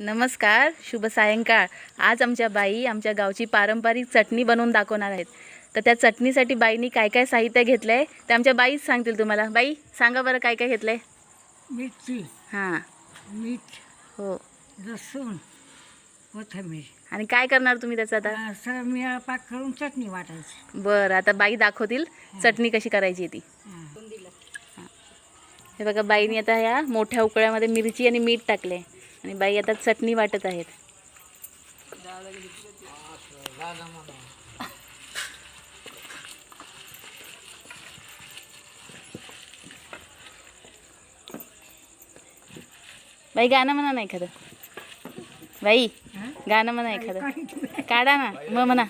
नमस्कार शुभ सायंकाळ. आज आमच्या बाई आमच्या गावची पारंपरिक चटणी बनवून दाखवणार आहेत. तर त्या चटणीसाठी बाईंनी काय काय साहित्य घेतलं आहे ते आमच्या बाईच सांगतील तुम्हाला. बाई सांगा बरं काय काय घेतलं आहे मिरची हां. मीठ हो. लसूण कोथिंबीर. आणि काय करणार तुम्ही त्याचं आता? मिळा पाक करून चटणी वाटायची. बरं आता बाई दाखवतील चटणी कशी करायची ती. हे. बघा बाईनी आता ह्या मोठ्या उकळ्यामध्ये मिरची आणि मीठ टाकले आणि बाई आता चटणी वाटत आहेत. बाई गाणं म्हणा ना एखादं. बाई गाणं म्हणा एखादं. काढा ना मग म्हणा.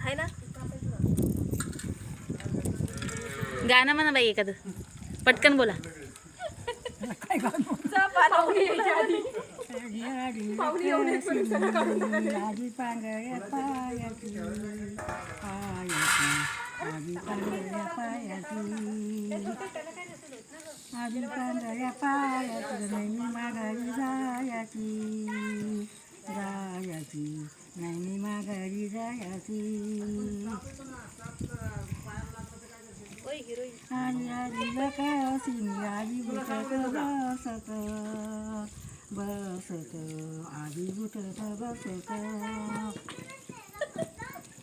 आहे ना गाणं म्हणा बाई एखादं. पटकन बोला. पांगळ्या पायाची पायाची आधी नैनी माघारी जायाची. जायाची नैनी माघारी जायाची. आणि आधी लकासी आधी बुटत बसत बसत आधी बुटत बसत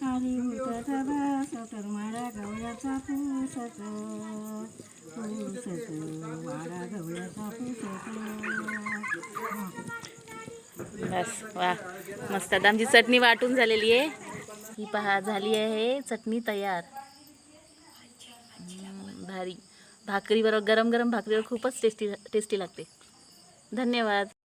आधी बुटत बसत मारा गवळ्याचा पुसत पुसत मारा गवळ्याचा पुसत बस वा. मस्त. आता आमची चटणी वाटून झालेली आहे. ही पहा झाली आहे चटणी तयार. भारी. भाकरीबरोबर गरम गरम भाकरीवर खूपच टेस्टी टेस्टी लागते. धन्यवाद.